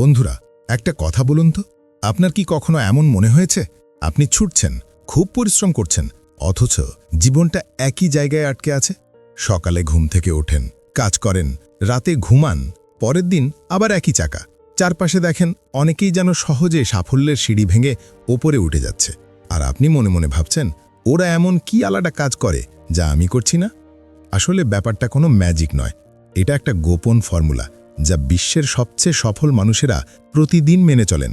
বন্ধুরা, একটা কথা বলুন তো। আপনার কি কখনো এমন মনে হয়েছে? আপনি ছুটছেন, খুব পরিশ্রম করছেন, অথচ জীবনটা একই জায়গায় আটকে আছে। সকালে ঘুম থেকে ওঠেন, কাজ করেন, রাতে ঘুমান, পরের দিন আবার একই চাকা। চারপাশে দেখেন অনেকেই যেন সহজে সাফল্যের সিঁড়ি ভেঙে ওপরে উঠে যাচ্ছে। আর আপনি মনে মনে ভাবছেন, ওরা এমন কি আলাদা কাজ করে যা আমি করছি না? আসলে ব্যাপারটা কোনো ম্যাজিক নয়। এটা একটা গোপন ফর্মুলা। যা বিশ্বের সবচেয়ে সফল মানুষেরা প্রতিদিন মেনে চলেন।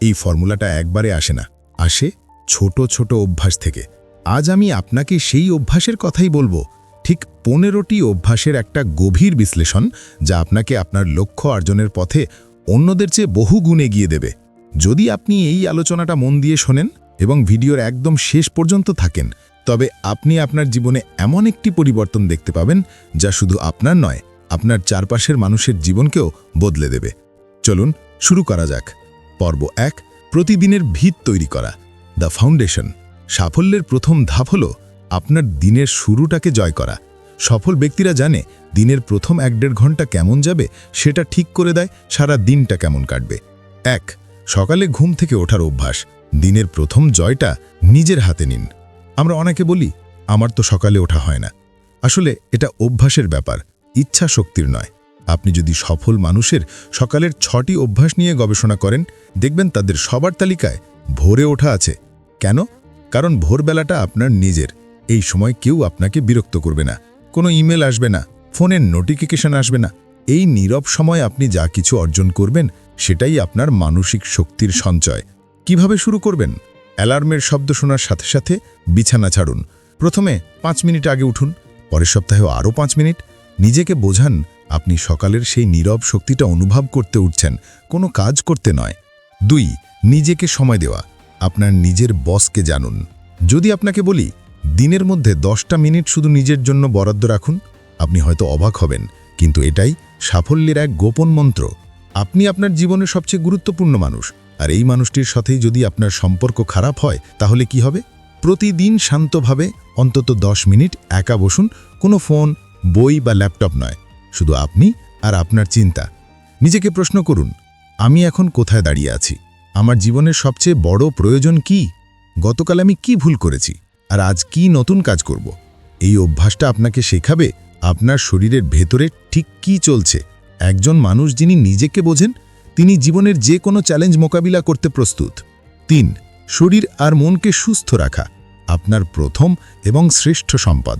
এই ফর্মুলাটা একবারে আসে না। আসে ছোট ছোট অভ্যাস থেকে। আজ আমি আপনাকে সেই অভ্যাসের কথাই বলব। ঠিক পনেরোটি অভ্যাসের একটা গভীর বিশ্লেষণ যা আপনাকে আপনার লক্ষ্য অর্জনের পথে অন্যদের চেয়ে বহু গুণ এগিয়ে দেবে। যদি আপনি এই আলোচনাটা মন দিয়ে শোনেন এবং ভিডিওর একদম শেষ পর্যন্ত থাকেন, তবে আপনি আপনার জীবনে এমন একটি পরিবর্তন দেখতে পাবেন যা শুধু আপনার নয় আপনার চারপাশের মানুষের জীবনকেও বদলে দেবে। চলুন শুরু করা যাক। পর্ব এক, প্রতিদিনের ভিত তৈরি করা। The foundation. সাফল্যের প্রথম ধাপ হল আপনার দিনের শুরুটাকে জয় করা। সফল ব্যক্তিরা জানে দিনের প্রথম এক দেড় ঘণ্টা কেমন যাবে, সেটা ঠিক করে দেয় সারা দিনটা কেমন কাটবে। এক, সকালে ঘুম থেকে ওঠার অভ্যাস। দিনের প্রথম জয়টা নিজের হাতে নিন। আমরা অনেকে বলি, আমার তো সকালে ওঠা হয় না। আসলে এটা অভ্যাসের ব্যাপার। ইচ্ছা শক্তির নয়। আপনি যদি সফল মানুষের সকালের ছটি অভ্যাস নিয়ে গবেষণা করেন, দেখবেন তাদের সবার তালিকায় ভোরে ওঠা আছে। কেন? কারণ ভোরবেলাটা আপনার নিজের। এই সময় কেউ আপনাকে বিরক্ত করবে না। কোনো ইমেল আসবে না। ফোনের নোটিফিকেশন আসবে না। এই নীরব সময় আপনি যা কিছু অর্জন করবেন, সেটাই আপনার মানসিক শক্তির সঞ্চয়। কীভাবে শুরু করবেন? অ্যালার্মের শব্দ শোনার সাথে সাথে বিছানা ছাড়ুন। প্রথমে পাঁচ মিনিট আগে উঠুন। পরের সপ্তাহেও আরও পাঁচ মিনিট। নিজেকে বোঝান, আপনি সকালের সেই নীরব শক্তিটা অনুভব করতে উঠছেন, কোনো কাজ করতে নয়। দুই, নিজেকে সময় দেওয়া, আপনার নিজের বসকে জানুন। যদি আপনাকে বলি, দিনের মধ্যে দশটা মিনিট শুধু নিজের জন্য বরাদ্দ রাখুন, আপনি হয়তো অবাক হবেন, কিন্তু এটাই সাফল্যের এক গোপন মন্ত্র। আপনি আপনার জীবনের সবচেয়ে গুরুত্বপূর্ণ মানুষ, আর এই মানুষটির সাথেই যদি আপনার সম্পর্ক খারাপ হয়, তাহলে কি হবে? প্রতিদিন শান্তভাবে অন্তত দশ মিনিট একা বসুন, কোনো ফোন বই বা ল্যাপটপ নয়, শুধু আপনি আর আপনার চিন্তা। নিজেকে প্রশ্ন করুন, আমি এখন কোথায় দাঁড়িয়ে আছি? আমার জীবনের সবচেয়ে বড় প্রয়োজন কি? গতকাল আমি কি ভুল করেছি? আর আজ কি নতুন কাজ করব? এই অভ্যাসটা আপনাকে শেখাবে আপনার শরীরের ভেতরে ঠিক কি চলছে। একজন মানুষ যিনি নিজেকে বোঝেন, তিনি জীবনের যে কোনো চ্যালেঞ্জ মোকাবিলা করতে প্রস্তুত। তিন, শরীর আর মনকে সুস্থ রাখা, আপনার প্রথম এবং শ্রেষ্ঠ সম্পদ।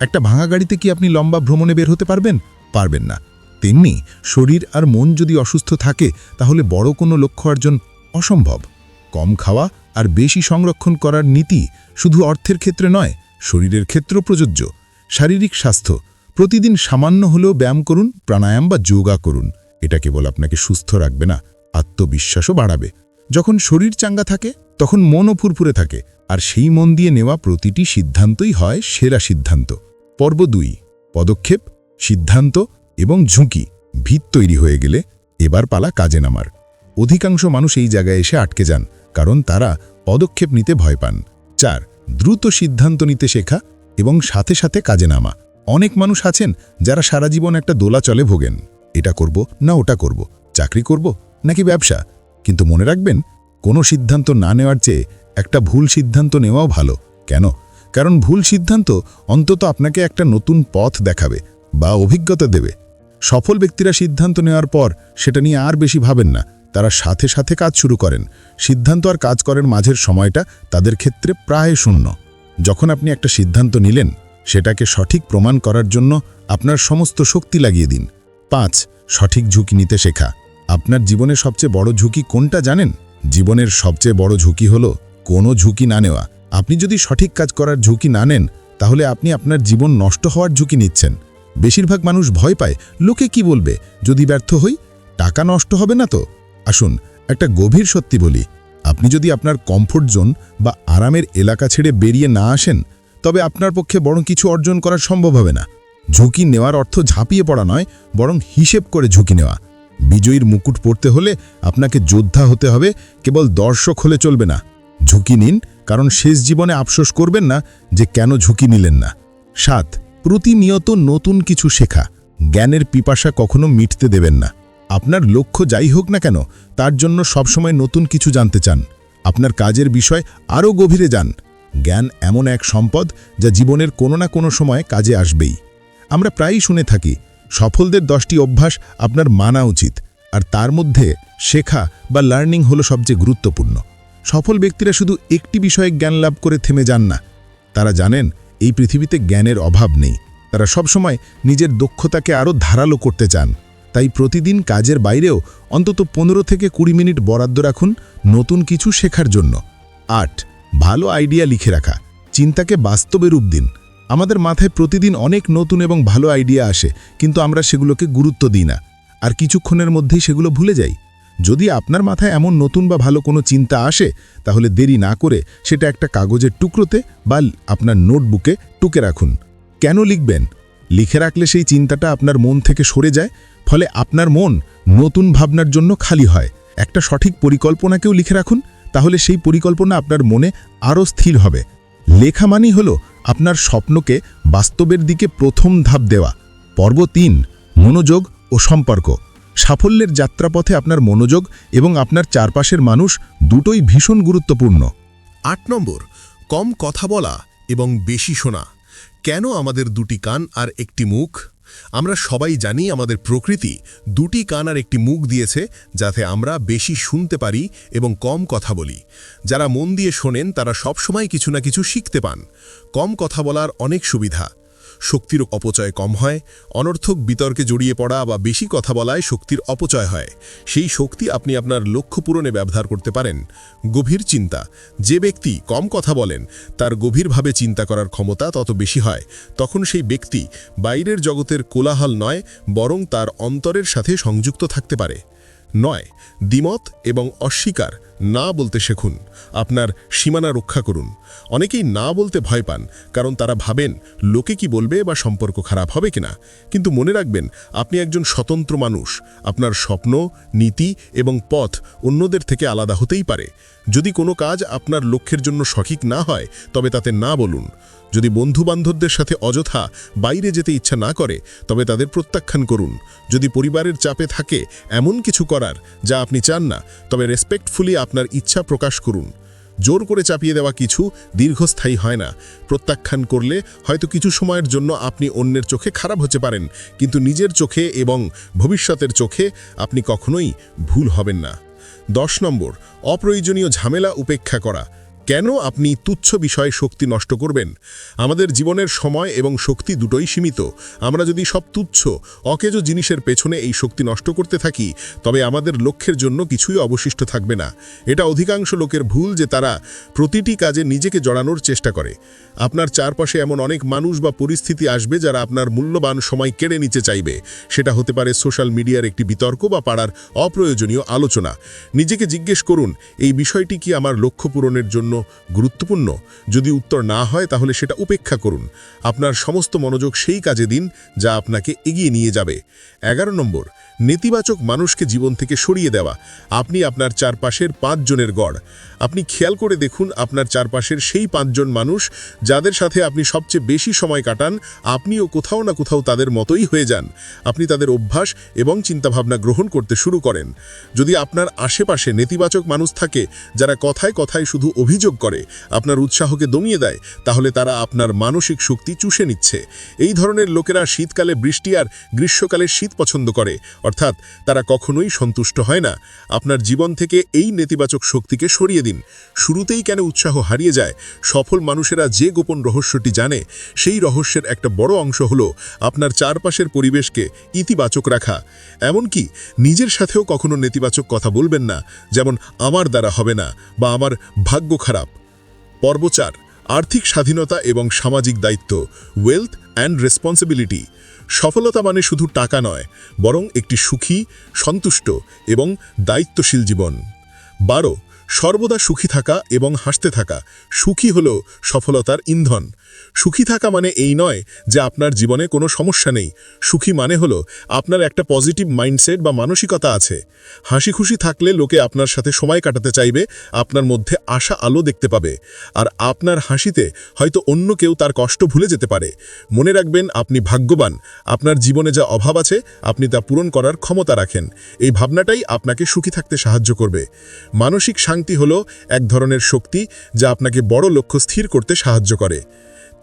একটা ভাঙা গাড়িতে কি আপনি লম্বা ভ্রমণে বের হতে পারবেন? পারবেন না। তেমনি শরীর আর মন যদি অসুস্থ থাকে, তাহলে বড় কোনো লক্ষ্য অর্জন অসম্ভব। কম খাওয়া আর বেশি সংরক্ষণ করার নীতি শুধু অর্থের ক্ষেত্রে নয়, শরীরের ক্ষেত্রেও প্রযোজ্য। শারীরিক স্বাস্থ্য। প্রতিদিন সামান্য হলেও ব্যায়াম করুন, প্রাণায়াম বা যোগা করুন। এটা কেবল আপনাকে সুস্থ রাখবে না, আত্মবিশ্বাসও বাড়াবে। যখন শরীর চাঙ্গা থাকে, তখন মনও ফুরফুরে থাকে। আর সেই মন দিয়ে নেওয়া প্রতিটি সিদ্ধান্তই হয় সেরা সিদ্ধান্ত। পর্ব দুই, পদক্ষেপ, সিদ্ধান্ত এবং ঝুঁকি, ভিত তৈরি হয়ে গেলে এবার পালা কাজে নামার। অধিকাংশ মানুষ এই জায়গায় এসে আটকে যান, কারণ তারা পদক্ষেপ নিতে ভয় পান। চার, দ্রুত সিদ্ধান্ত নিতে শেখা এবং সাথে সাথে কাজে নামা। অনেক মানুষ আছেন যারা সারা জীবন একটা দোলাচলে ভোগেন। এটা করব না ওটা করব, চাকরি করব নাকি ব্যবসা? কিন্তু মনে রাখবেন, কোনো সিদ্ধান্ত না নেওয়ার চেয়ে একটা ভুল সিদ্ধান্ত নেওয়াও ভালো। কেন? কারণ ভুল সিদ্ধান্ত অন্তত আপনাকে একটা নতুন পথ দেখাবে বা অভিজ্ঞতা দেবে। সফল ব্যক্তিরা সিদ্ধান্ত নেওয়ার পর সেটা নিয়ে আর বেশি ভাবেন না। তারা সাথে সাথে কাজ শুরু করেন। সিদ্ধান্ত আর কাজ করেন মাঝের সময়টা তাদের ক্ষেত্রে প্রায় শূন্য। যখন আপনি একটা সিদ্ধান্ত নিলেন, সেটাকে সঠিক প্রমাণ করার জন্য আপনার সমস্ত শক্তি লাগিয়ে দিন। পাঁচ, সঠিক ঝুঁকি নিতে শেখা। আপনার জীবনের সবচেয়ে বড় ঝুঁকি কোনটা জানেন? জীবনের সবচেয়ে বড় ঝুঁকি হলো কোনো ঝুঁকি না নেওয়া। আপনি যদি সঠিক কাজ করার ঝুঁকি না নেন, তাহলে আপনি আপনার জীবন নষ্ট হওয়ার ঝুঁকি নিচ্ছেন। বেশিরভাগ মানুষ ভয় পায়, লোকে কি বলবে? যদি ব্যর্থ হই, টাকা নষ্ট হবে না তো? আসুন, একটা গভীর সত্যি বলি। আপনি যদি আপনার কমফোর্ট জোন বা আরামের এলাকা ছেড়ে বেরিয়ে না আসেন, তবে আপনার পক্ষে বড় কিছু অর্জন করা সম্ভব হবে না। ঝুঁকি নেওয়ার অর্থ ঝাঁপিয়ে পড়া নয়, বরং হিসেব করে ঝুঁকি নেওয়া। বিজয়ীর মুকুট পড়তে হলে আপনাকে যোদ্ধা হতে হবে, কেবল দর্শক হলে চলবে না। ঝুঁকি নিন, কারণ শেষ জীবনে আফসোস করবেন না যে কেন ঝুঁকি নিলেন না। সাত, প্রতিনিয়ত নতুন কিছু শেখা। জ্ঞানের পিপাসা কখনো মিটতে দেবেন না। আপনার লক্ষ্য যাই হোক না কেন, তার জন্য সবসময় নতুন কিছু জানতে চান। আপনার কাজের বিষয় আরও গভীরে যান। জ্ঞান এমন এক সম্পদ যা জীবনের কোনো না কোনো সময় কাজে আসবেই। আমরা প্রায়ই শুনে থাকি, সফলদের দশটি অভ্যাস আপনার মানা উচিত, আর তার মধ্যে শেখা বা লার্নিং হলো সবচেয়ে গুরুত্বপূর্ণ। সফল ব্যক্তিরা শুধু একটি বিষয়ে জ্ঞান লাভ করে থেমে যান না। তারা জানেন, এই পৃথিবীতে জ্ঞানের অভাব নেই। তারা সবসময় নিজের দক্ষতাকে আরও ধারালো করতে চান। তাই প্রতিদিন কাজের বাইরেও অন্তত পনেরো থেকে কুড়ি মিনিট বরাদ্দ রাখুন নতুন কিছু শেখার জন্য। আট, ভালো আইডিয়া লিখে রাখা। চিন্তাকে বাস্তবে রূপ দিন। আমাদের মাথায় প্রতিদিন অনেক নতুন এবং ভালো আইডিয়া আসে, কিন্তু আমরা সেগুলোকে গুরুত্ব দিই না। আর কিছুক্ষণের মধ্যেই সেগুলো ভুলে যাই। যদি আপনার মাথায় এমন নতুন বা ভালো কোনো চিন্তা আসে, তাহলে দেরি না করে সেটা একটা কাগজের টুকরোতে বা আপনার নোটবুকে টুকে রাখুন। কেন লিখবেন? লিখে রাখলে সেই চিন্তাটা আপনার মন থেকে সরে যায়, ফলে আপনার মন নতুন ভাবনার জন্য খালি হয়। একটা সঠিক পরিকল্পনাকেও লিখে রাখুন, তাহলে সেই পরিকল্পনা আপনার মনে আরও স্থির হবে। লেখা মানেই হল আপনার স্বপ্নকে বাস্তবের দিকে প্রথম ধাপ দেওয়া। পর্ব তিন, মনোযোগ ও সম্পর্ক। সাফল্যের যাত্রাপথে আপনার মনোযোগ এবং আপনার চারপাশের মানুষ দুটোই ভীষণ গুরুত্বপূর্ণ। আট নম্বর, কম কথা বলা এবং বেশি শোনা। কেন আমাদের দুটি কান আর একটি মুখ? আমরা সবাই জানি আমাদের প্রকৃতি দুটি কান আর একটি মুখ দিয়েছে যাতে আমরা বেশি শুনতে পারি এবং কম কথা বলি। যারা মন দিয়ে শোনেন তারা সবসময় কিছু না কিছু শিখতে পান। কম কথা বলার অনেক সুবিধা। শক্তির অপচয় কম হয়, অনর্থক বিতর্কে জড়িয়ে পড়া বা বেশি কথা বলায় শক্তির অপচয় হয়। সেই শক্তি আপনি আপনার লক্ষ্য পূরণে ব্যবহার করতে পারেন। গভীর চিন্তা, যে ব্যক্তি কম কথা বলেন, তার গভীরভাবে চিন্তা করার ক্ষমতা তত বেশি হয়। তখন সেই ব্যক্তি বাইরের জগতের কোলাহল নয়, বরং তার অন্তরের সাথে সংযুক্ত থাকতে পারে। নয়, দ্বিমত এবং অস্বীকার না বলতে শেখুন, আপনার সীমানা রক্ষা করুন। অনেকেই না বলতে ভয় পান, কারণ তারা ভাবেন, লোকে কি বলবে বা সম্পর্ক খারাপ হবে কিনা। কিন্তু মনে রাখবেন, আপনি একজন স্বতন্ত্র মানুষ, আপনার স্বপ্ন, নীতি এবং পথ অন্যদের থেকে আলাদা হতেই পারে। যদি কোনো কাজ আপনার লক্ষ্যের জন্য সঠিক না হয়, তবে তাতে না বলুন। যদি বন্ধু বান্ধবদের সাথে অযথা বাইরে যেতে ইচ্ছা না করে, তবে তাদের প্রত্যাখ্যান করুন। যদি পরিবারের চাপে থাকে এমন কিছু করার যা আপনি চান না, তবে রেসপেক্টফুলি আপনার ইচ্ছা প্রকাশ করুন। জোর করে চাপিয়ে দেওয়া কিছু দীর্ঘস্থায়ী হয় না। প্রত্যাখ্যান করলে হয়তো কিছু সময়ের জন্য আপনি অন্যের চোখে খারাপ হতে পারেন, কিন্তু নিজের চোখে এবং ভবিষ্যতের চোখে আপনি কখনোই ভুল হবেন না। দশ নম্বর, অপ্রয়োজনীয় ঝামেলা উপেক্ষা করা। কেন আপনি তুচ্ছ বিষয়ে শক্তি নষ্ট করবেন? আমাদের জীবনের সময় এবং শক্তি দুটোই সীমিত। আমরা যদি সব তুচ্ছ, অকেজ জিনিসের পেছনে এই শক্তি নষ্ট করতে থাকি, তবে আমাদের লক্ষ্যের জন্য কিছুই অবশিষ্ট থাকবে না। এটা অধিকাংশ লোকের ভুল যে তারা প্রতিটি কাজে নিজেকে জড়ানোর চেষ্টা করে। আপনার চারপাশে এমন অনেক মানুষ বা পরিস্থিতি আসবে যারা আপনার মূল্যবান সময় কেড়ে নিতে চাইবে। সেটা হতে পারে সোশ্যাল মিডিয়ার একটি বিতর্ক বা পাড়ার অপ্রয়োজনীয় আলোচনা। নিজেকে জিজ্ঞেস করুন, এই বিষয়টি কি আমার লক্ষ্য পূরণের জন্য গুরুত্বপূর্ণ যদি উত্তর না হয়, তাহলে সেটা উপেক্ষা করুন। আপনার সমস্ত মনোযোগ সেই কাজে দিন যা আপনাকে এগিয়ে নিয়ে যাবে। এগারো নম্বর নেতিবাচক মানুষকে জীবন থেকে সরিয়ে দেওয়া। আপনি আপনার চারপাশের পাঁচজনের গড়। আপনি খেয়াল করে দেখুন আপনার চারপাশের সেই পাঁচজন মানুষ যাদের সাথে আপনি সবচেয়ে বেশি সময় কাটান, আপনিও কোথাও না কোথাও তাদের মতোই হয়ে যান। আপনি তাদের অভ্যাস এবং চিন্তাভাবনা গ্রহণ করতে শুরু করেন। যদি আপনার আশেপাশে নেতিবাচক মানুষ থাকে, যারা কথায় কথায় শুধু অভিযোগ করে, আপনার উৎসাহকে দমিয়ে দেয়, তাহলে তারা আপনার মানসিক শক্তি চুষে নিচ্ছে। এই ধরনের লোকেরা শীতকালে বৃষ্টি আর গ্রীষ্মকালে শীত পছন্দ করে। অর্থাৎ তারা কখনোই সন্তুষ্ট হয় না। আপনার জীবন থেকে এই নেতিবাচক শক্তিকে সরিয়ে দিন। শুরুতেই কেন উৎসাহ হারিয়ে যায়, সফল মানুষেরা যে গোপন রহস্যটি জানে, সেই রহস্যের একটা বড় অংশ হল আপনার চারপাশের পরিবেশকে ইতিবাচক রাখা। এমনকি নিজের সাথেও কখনো নেতিবাচক কথা বলবেন না, যেমন, আমার দ্বারা হবে না বা, আমার ভাগ্য খারাপ পর্ব চার, আর্থিক স্বাধীনতা এবং সামাজিক দায়িত্ব। ওয়েলথ অ্যান্ড রেসপন্সিবিলিটি সফলতা মানে শুধু টাকা নয়, বরং একটি সুখী, সন্তুষ্ট এবং দায়িত্বশীল জীবন। বারো, সর্বদা সুখী থাকা এবং হাসতে থাকা। সুখী হল সফলতার ইন্ধন। সুখী থাকা মানে এই নয় যে আপনার জীবনে কোনো সমস্যা নেই। সুখী মানে হলো আপনার একটা পজিটিভ মাইন্ডসেট বা মানসিকতা আছে। হাসি খুশি থাকলে লোকে আপনার সাথে সময় কাটাতে চাইবে, আপনার মধ্যে আশা আলো দেখতে পাবে। আর আপনার হাসিতে হয়তো অন্য কেউ তার কষ্ট ভুলে যেতে পারে। মনে রাখবেন, আপনি ভাগ্যবান। আপনার জীবনে যা অভাব আছে, আপনি তা পূরণ করার ক্ষমতা রাখেন। এই ভাবনাটাই আপনাকে সুখী থাকতে সাহায্য করবে। মানসিক শান্তি হলো এক ধরনের শক্তি যা আপনাকে বড় লক্ষ্য স্থির করতে সাহায্য করে।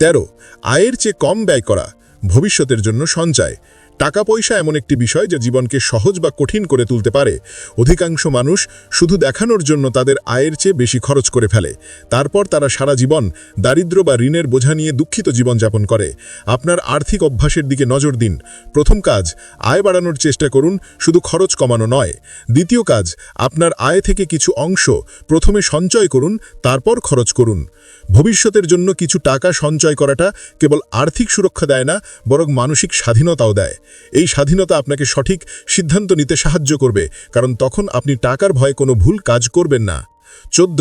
তেরো আয়ের চেয়ে কম ব্যয় করা ভবিষ্যতের জন্য সঞ্চয়। টাকা পয়সা এমন একটি বিষয় যা জীবনকে সহজ বা কঠিন করে তুলতে পারে। অধিকাংশ মানুষ শুধু দেখানোর জন্য তাদের আয়ের চেয়ে বেশি খরচ করে ফেলে। তারপর তারা সারা জীবন দারিদ্র বা ঋণের বোঝা নিয়ে দুঃখিত জীবনযাপন করে। আপনার আর্থিক অভ্যাসের দিকে নজর দিন। প্রথম কাজ, আয় বাড়ানোর চেষ্টা করুন, শুধু খরচ কমানো নয়। দ্বিতীয় কাজ, আপনার আয় থেকে কিছু অংশ প্রথমে সঞ্চয় করুন, তারপর খরচ করুন। ভবিষ্যতের জন্য কিছু টাকা সঞ্চয় করাটা কেবল আর্থিক সুরক্ষা দেয় না, বরং মানসিক স্বাধীনতাও দেয়। এই স্বাধীনতা আপনাকে সঠিক সিদ্ধান্ত নিতে সাহায্য করবে, কারণ তখন আপনি টাকার ভয়ে কোনো ভুল কাজ করবেন না। চোদ্দ,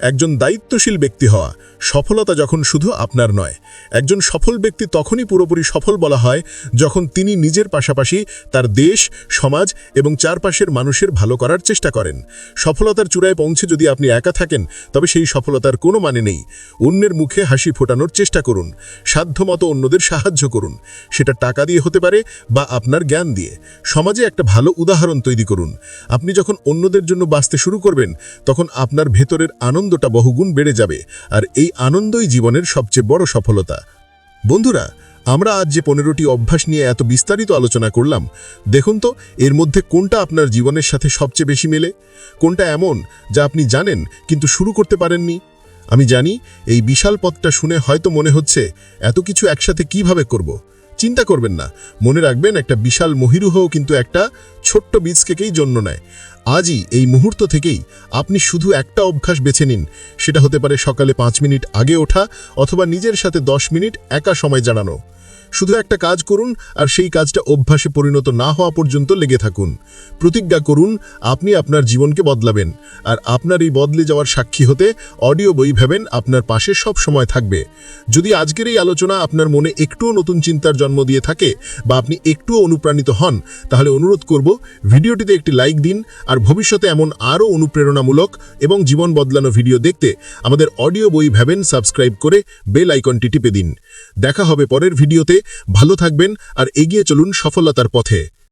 একজন দায়িত্বশীল ব্যক্তি হওয়া। সফলতা যখন শুধু আপনার নয়, একজন সফল ব্যক্তি তখনই পুরোপুরি সফল বলা হয় যখন তিনি নিজের পাশাপাশি তার দেশ, সমাজ এবং চারপাশের মানুষের ভালো করার চেষ্টা করেন। সফলতার চূড়ায় পৌঁছে যদি আপনি একা থাকেন, তবে সেই সফলতার কোনো মানে নেই। অন্যের মুখে হাসি ফোটানোর চেষ্টা করুন, সাধ্যমতো অন্যদের সাহায্য করুন। সেটা টাকা দিয়ে হতে পারে বা আপনার জ্ঞান দিয়ে। সমাজে একটা ভালো উদাহরণ তৈরি করুন। আপনি যখন অন্যদের জন্য বাঁচতে শুরু করবেন, তখন আপনার ভেতরের আনন্দটা বহুগুণ বেড়ে যাবে, আর এই আনন্দই জীবনের সবচেয়ে বড় সফলতা। বন্ধুরা, আমরা আজ যে পনেরোটি অভ্যাস নিয়ে এত বিস্তারিত আলোচনা করলাম, দেখুন তো, এর মধ্যে কোনটা আপনার জীবনের সাথে সবচেয়ে বেশি মেলে? কোনটা এমন যা আপনি জানেন, কিন্তু শুরু করতে পারেননি? আমি জানি, এই বিশাল পথটা শুনে হয়তো মনে হচ্ছে, এত কিছু একসাথে কীভাবে করব। চিন্তা করবেন না। মনে রাখবেন, একটা বিশাল মহিরুহও কিন্তু একটা ছোট্ট বীজ থেকেই জন্ম নেয়। আজই এই মুহূর্ত থেকেই আপনি শুধু একটা অভ্যাস বেছে নিন। সেটা হতে পারে সকালে পাঁচ মিনিট আগে ওঠা অথবা নিজের সাথে দশ মিনিট একা সময় জানানো। শুধু একটা কাজ করুন আর সেই কাজটা অভ্যাসে পরিণত না হওয়া পর্যন্ত লেগে থাকুন। প্রতিজ্ঞা করুন, আপনি আপনার জীবনকে বদলাবেন আর আপনার এই বদলে যাওয়ার সাক্ষী হতে অডিও বই ভেবেন আপনার পাশে সব সময় থাকবে। যদি আজকের এই আলোচনা আপনার মনে একটুও নতুন চিন্তার জন্ম দিয়ে থাকে বা আপনি একটুও অনুপ্রাণিত হন, তাহলে অনুরোধ করব ভিডিওটিতে একটি লাইক দিন আর ভবিষ্যতে এমন আরও অনুপ্রেরণামূলক এবং জীবন বদলানো ভিডিও দেখতে আমাদের অডিও বই ভেবেন সাবস্ক্রাইব করে বেল আইকনটি টিপে দিন। দেখা হবে পরের ভিডিওতে। ভালো থাকবেন আর এগিয়ে চলুন সফলতার পথে।